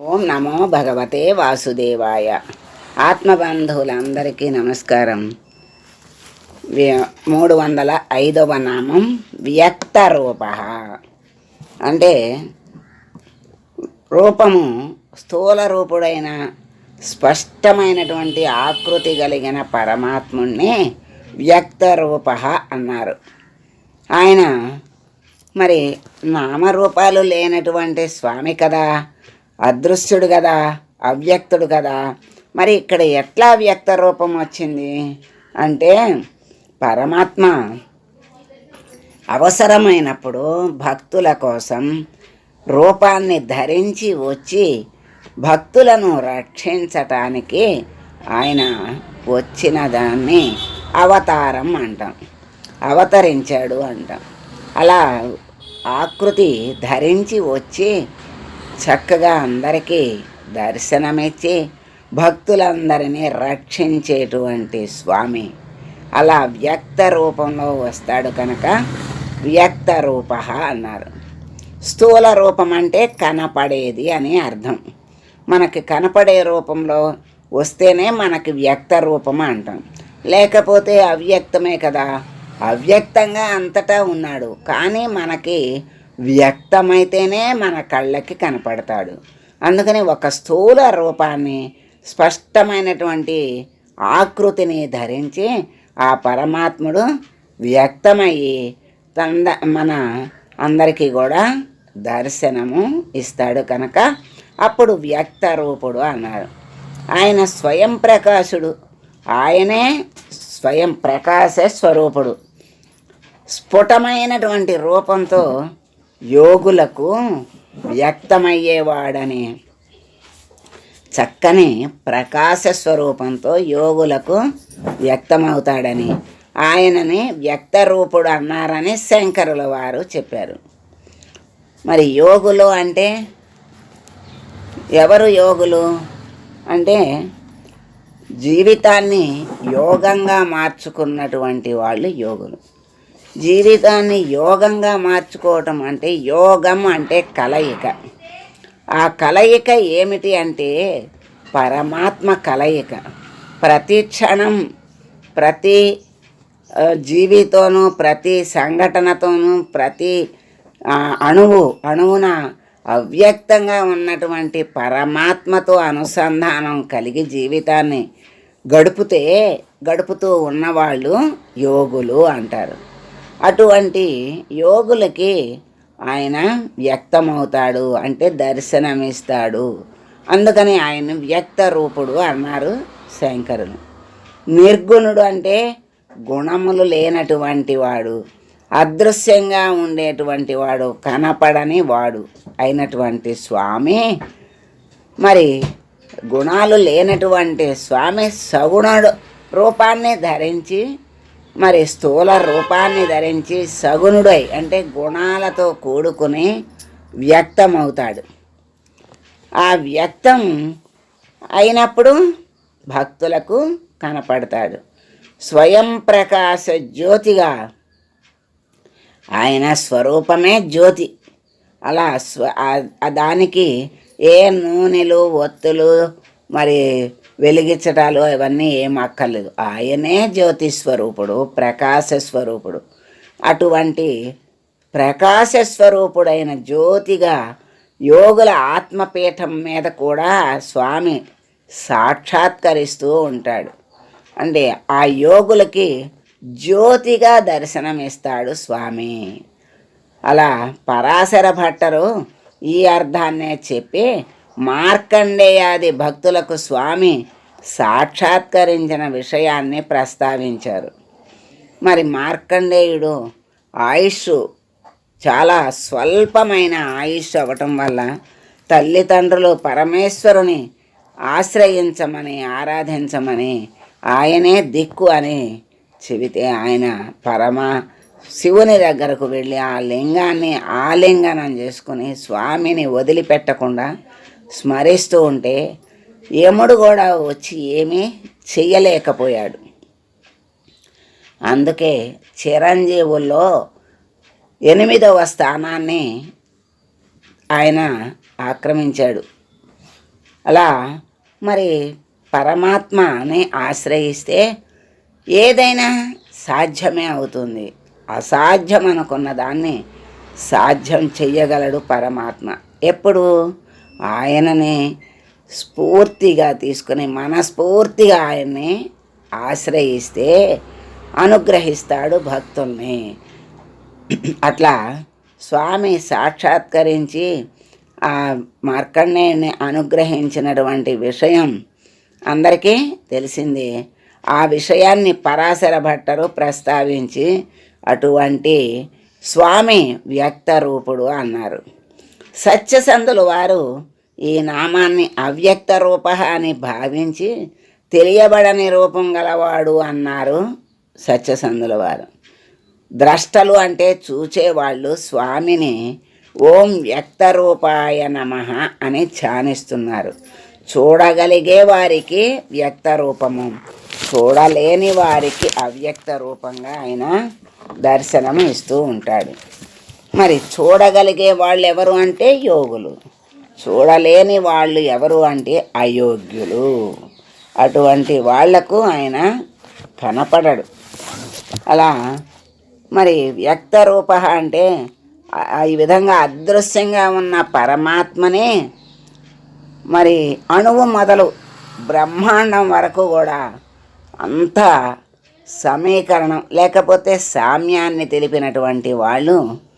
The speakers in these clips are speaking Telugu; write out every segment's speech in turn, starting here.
ఓం నమో భగవతే వాసుదేవాయ. ఆత్మబంధువులందరికీ నమస్కారం. వ్య- మూడు వందల ఐదవ నామం వ్యక్త రూప అంటే రూపము స్థూల రూపుడైన స్పష్టమైనటువంటి ఆకృతి కలిగిన పరమాత్ముణ్ణి వ్యక్త రూప అన్నారు. ఆయన మరి నామరూపాలు లేనటువంటి స్వామి కదా అదృశ్యుడు కదా అవ్యక్తుడు కదా. మరి ఇక్కడ ఎట్లా వ్యక్త రూపం వచ్చింది? అంటే పరమాత్మ అవసరమైనప్పుడు భక్తుల కోసం రూపాన్ని ధరించి వచ్చి భక్తులను రక్షించటానికి ఆయన వచ్చిన దాన్ని అవతారం అంటాం. అవతరించాడు అంటాం. అలా ఆకృతి ధరించి వచ్చి చక్కగా అందరికీ దర్శనమిచ్చి భక్తులందరినీ రక్షించేటువంటి స్వామి. అలా వ్యక్త రూపంలో వస్తాడు కనుక వ్యక్త రూప అన్నారు. స్థూల రూపం అంటే కనపడేది అని అర్థం. మనకి కనపడే రూపంలో వస్తేనే మనకి వ్యక్త రూపం అంటాం. లేకపోతే అవ్యక్తమే కదా. అవ్యక్తంగా అంతటా ఉన్నాడు. కానీ మనకి వ్యక్తమైతేనే మన కళ్ళకి కనపడతాడు. అందుకని ఒక స్థూల రూపాన్ని స్పష్టమైనటువంటి ఆకృతిని ధరించి ఆ పరమాత్ముడు వ్యక్తమయ్యి తంద మన అందరికీ కూడా దర్శనము ఇస్తాడు కనుక అప్పుడు వ్యక్త రూపుడు అన్నారు ఆయన స్వయం ప్రకాశుడు. ఆయనే స్వయం ప్రకాశ స్వరూపుడు. స్ఫుటమైనటువంటి రూపంతో యోగులకు వ్యక్తమయ్యేవాడని. చక్కని ప్రకాశ స్వరూపంతో యోగులకు వ్యక్తమవుతాడని. ఆయనని వ్యక్త రూపుడు అన్నారని శంకరుల వారు చెప్పారు. మరి యోగులు అంటే? ఎవరు యోగులు? అంటే జీవితాన్ని యోగంగా మార్చుకున్నటువంటి వాళ్ళు యోగులు. జీవితాన్ని యోగంగా మార్చుకోవటం అంటే యోగం అంటే కలయిక. ఆ కలయిక ఏమిటి అంటే పరమాత్మ కలయిక. ప్రతి క్షణం ప్రతి జీవితోనూ ప్రతి సంఘటనతోనూ ప్రతి అణువు అణువున అవ్యక్తంగా ఉన్నటువంటి పరమాత్మతో అనుసంధానం కలిగి జీవితాన్ని గడుపుతే గడుపుతూ ఉన్నవాళ్ళు యోగులు అంటారు. అటువంటి యోగులకి ఆయన వ్యక్తమవుతాడు అంటే దర్శనమిస్తాడు. అందుకని ఆయన వ్యక్త రూపుడు అన్నారు శంకరులు. నిర్గుణుడు అంటే గుణములు లేనటువంటి వాడు అదృశ్యంగా ఉండేటువంటి వాడు కనపడని వాడు అయినటువంటి స్వామి. మరి గుణాలు లేనటువంటి స్వామి సగుణుడు రూపాన్ని ధరించి మరి స్థూల రూపాన్ని ధరించి సగుణుడై అంటే గుణాలతో కూడుకుని వ్యక్తమవుతాడు. ఆ వ్యక్తం అయినప్పుడు భక్తులకు కనపడతాడు. స్వయం ప్రకాశ జ్యోతిగా ఆయన స్వరూపమే జ్యోతి. అలా స్వ దానికి ఏ నూనెలు ఒత్తులు మరి వెలిగించటాలు అవన్నీ ఏం అక్కర్లేదు. ఆయనే జ్యోతి స్వరూపుడు ప్రకాశ స్వరూపుడు అటువంటి ప్రకాశ స్వరూపుడైన జ్యోతిగా యోగుల ఆత్మపీఠం మీద కూడా స్వామి సాక్షాత్కరిస్తూ ఉంటాడు. అంటే ఆ యోగులకి జ్యోతిగా దర్శనమిస్తాడు స్వామి. అలా పరాశర భట్టరు ఈ అర్థాన్నే చెప్పి మార్కండేయాది భక్తులకు స్వామి సాక్షాత్కరించిన విషయాన్ని ప్రస్తావించారు. మరి మార్కండేయుడు ఆయుష్ చాలా స్వల్పమైన ఆయుష్ అవ్వటం వల్ల తల్లిదండ్రులు పరమేశ్వరుని ఆశ్రయించమని ఆరాధించమని ఆయనే దిక్కు అని చెబితే ఆయన పరమ శివుని దగ్గరకు వెళ్ళి ఆ లింగాన్ని ఆలింగనం చేసుకుని స్వామిని వదిలిపెట్టకుండా స్మరిస్తూ ఉంటే యముడు కూడా వచ్చి ఏమీ చెయ్యలేకపోయాడు. అందుకే చిరంజీవుల్లో ఎనిమిదవ స్థానాన్ని ఆయన ఆక్రమించాడు. అలా మరి పరమాత్మని ఆశ్రయిస్తే ఏదైనా సాధ్యమే అవుతుంది. అసాధ్యం అనుకున్న దాన్ని సాధ్యం చెయ్యగలడు పరమాత్మ. ఎప్పుడు? ఆయనని స్ఫూర్తిగా తీసుకుని మనస్ఫూర్తిగా ఆయన్ని ఆశ్రయిస్తే అనుగ్రహిస్తాడు భక్తుల్ని అట్లా స్వామి సాక్షాత్కరించి ఆ మార్కండేయుని అనుగ్రహించినటువంటి విషయం అందరికీ తెలిసింది. ఆ విషయాన్ని పరాశర భట్టరు ప్రస్తావించి అటువంటి స్వామి వ్యక్త రూపుడు అన్నారు. సత్యసంధులు వారు ఈ నామాన్ని అవ్యక్త రూప అని భావించి తెలియబడని రూపం గలవాడు అన్నారు సత్యసంధుల వారు. ద్రష్టలు అంటే చూచేవాళ్ళు స్వామిని ఓం వ్యక్తరూపాయ నమ అని ధ్యానిస్తున్నారు. చూడగలిగే వారికి వ్యక్త రూపము చూడలేని వారికి అవ్యక్త రూపంగా ఆయన దర్శనం ఇస్తూ ఉంటాడు. మరి చూడగలిగే వాళ్ళు ఎవరు అంటే యోగులు. చూడలేని వాళ్ళు ఎవరు అంటే అయోగ్యులు. అటువంటి వాళ్ళకు ఆయన కనపడడు. అలా మరి వ్యక్త రూప అంటే ఆ- ఈ విధంగా అదృశ్యంగా ఉన్న పరమాత్మనే మరి అణువు మొదలు బ్రహ్మాండం వరకు కూడా అంత సమీకరణం లేకపోతే సామ్యాన్ని తెలిపినటువంటి వాళ్ళు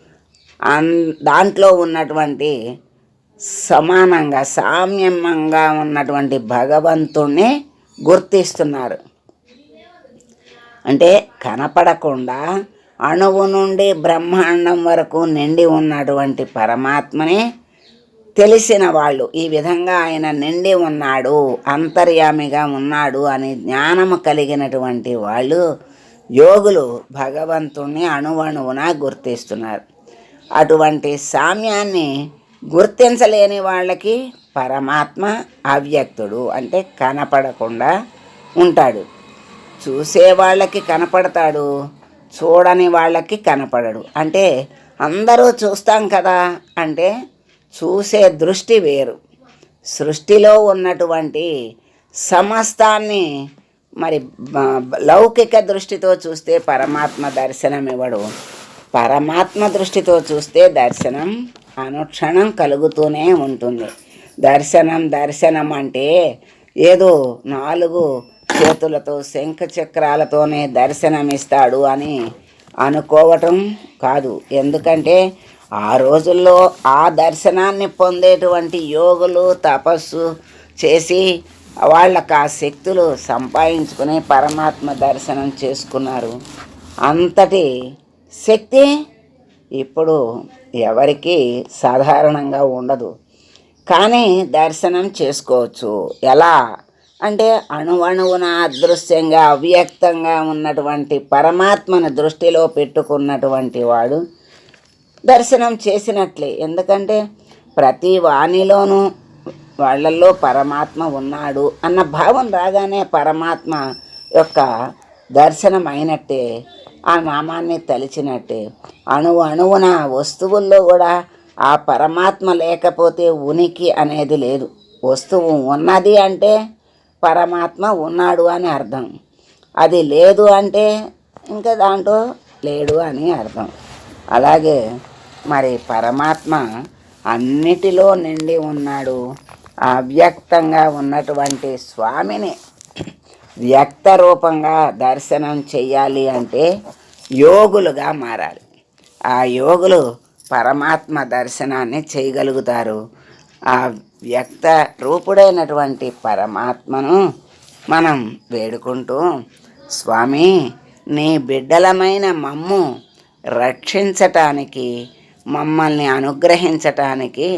అన్ దాంట్లో ఉన్నటువంటి సమానంగా సామ్యంగా ఉన్నటువంటి భగవంతుణ్ణి గుర్తిస్తున్నారు. అంటే కనపడకుండా అణువు నుండి బ్రహ్మాండం వరకు నిండి ఉన్నటువంటి పరమాత్మని తెలిసిన వాళ్ళు. ఈ విధంగా ఆయన నిండి ఉన్నాడు అంతర్యామిగా ఉన్నాడు అని జ్ఞానము కలిగినటువంటి వాళ్ళు యోగులు భగవంతుణ్ణి అణువణువున గుర్తిస్తున్నారు. అటువంటి సామ్యాన్ని గుర్తించలేని వాళ్ళకి పరమాత్మ అవ్యక్తుడు అంటే కనపడకుండా ఉంటాడు. చూసే వాళ్ళకి కనపడతాడు చూడని వాళ్ళకి కనపడడు. అంటే అందరూ చూస్తాం కదా అంటే చూసే దృష్టి వేరు. సృష్టిలో ఉన్నటువంటి సమస్తాన్ని మరి లౌకిక దృష్టితో చూస్తే పరమాత్మ దర్శనం ఇవ్వడు పరమాత్మ దృష్టితో చూస్తే దర్శనం అనుక్షణం కలుగుతూనే ఉంటుంది. దర్శనం దర్శనం అంటే ఏదో నాలుగు చేతులతో శంఖ చక్రాలతోనే దర్శనమిస్తాడు అని అనుకోవటం కాదు. ఎందుకంటే ఆ రోజుల్లో ఆ దర్శనాన్ని పొందేటువంటి యోగులు తపస్సు చేసి వాళ్ళకు ఆ శక్తులు సంపాదించుకుని పరమాత్మ దర్శనం చేసుకున్నారు. అంతటి శక్తి ఇప్పుడు ఎవరికి సాధారణంగా ఉండదు. కానీ దర్శనం చేసుకోవచ్చు. ఎలా? అంటే అణువణువున అదృశ్యంగా అవ్యక్తంగా ఉన్నటువంటి పరమాత్మను దృష్టిలో పెట్టుకున్నటువంటి వాడు దర్శనం చేసినట్లే. ఎందుకంటే ప్రతి వాణిలోనూ వాళ్ళల్లో పరమాత్మ ఉన్నాడు అన్న భావం రాగానే పరమాత్మ యొక్క దర్శనం అయినట్టే ఆ నామాన్ని తలిచినట్టే. అణువు అణువున వస్తువుల్లో కూడా ఆ పరమాత్మ లేకపోతే ఉనికి అనేది లేదు. వస్తువు ఉన్నది అంటే పరమాత్మ ఉన్నాడు అని అర్థం. అది లేదు అంటే ఇంకా దాంట్లో లేడు అని అర్థం. అలాగే మరి పరమాత్మ అన్నిటిలో నిండి ఉన్నాడు. అవ్యక్తంగా ఉన్నటువంటి స్వామిని వ్యక్త రూపంగా దర్శనం చెయ్యాలి అంటే యోగులుగా మారాలి. ఆ యోగులు పరమాత్మ దర్శనాన్ని చేయగలుగుతారు. ఆ వ్యక్త రూపుడైనటువంటి పరమాత్మను మనం వేడుకుంటూ స్వామి నీ బిడ్డలమైన మమ్ము రక్షించటానికి మమ్మల్ని అనుగ్రహించటానికి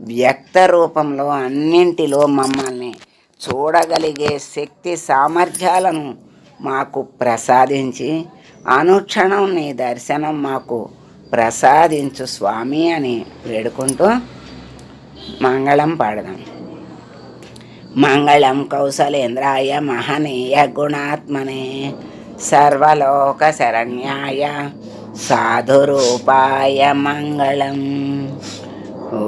వ్యక్త రూపంలో అన్నింటిలో మమ్మల్ని చూడగలిగే శక్తి సామర్థ్యాలను మాకు ప్రసాదించి అనుక్షణం నీ దర్శనం మాకు ప్రసాదించు స్వామి అని వేడుకుంటూ మంగళం పాడదాం. మంగళం కౌశలేంద్రాయ మహనీయ గుణాత్మనే సర్వలోక శరణ్యాయ సాధురూపాయ మంగళం. ఓ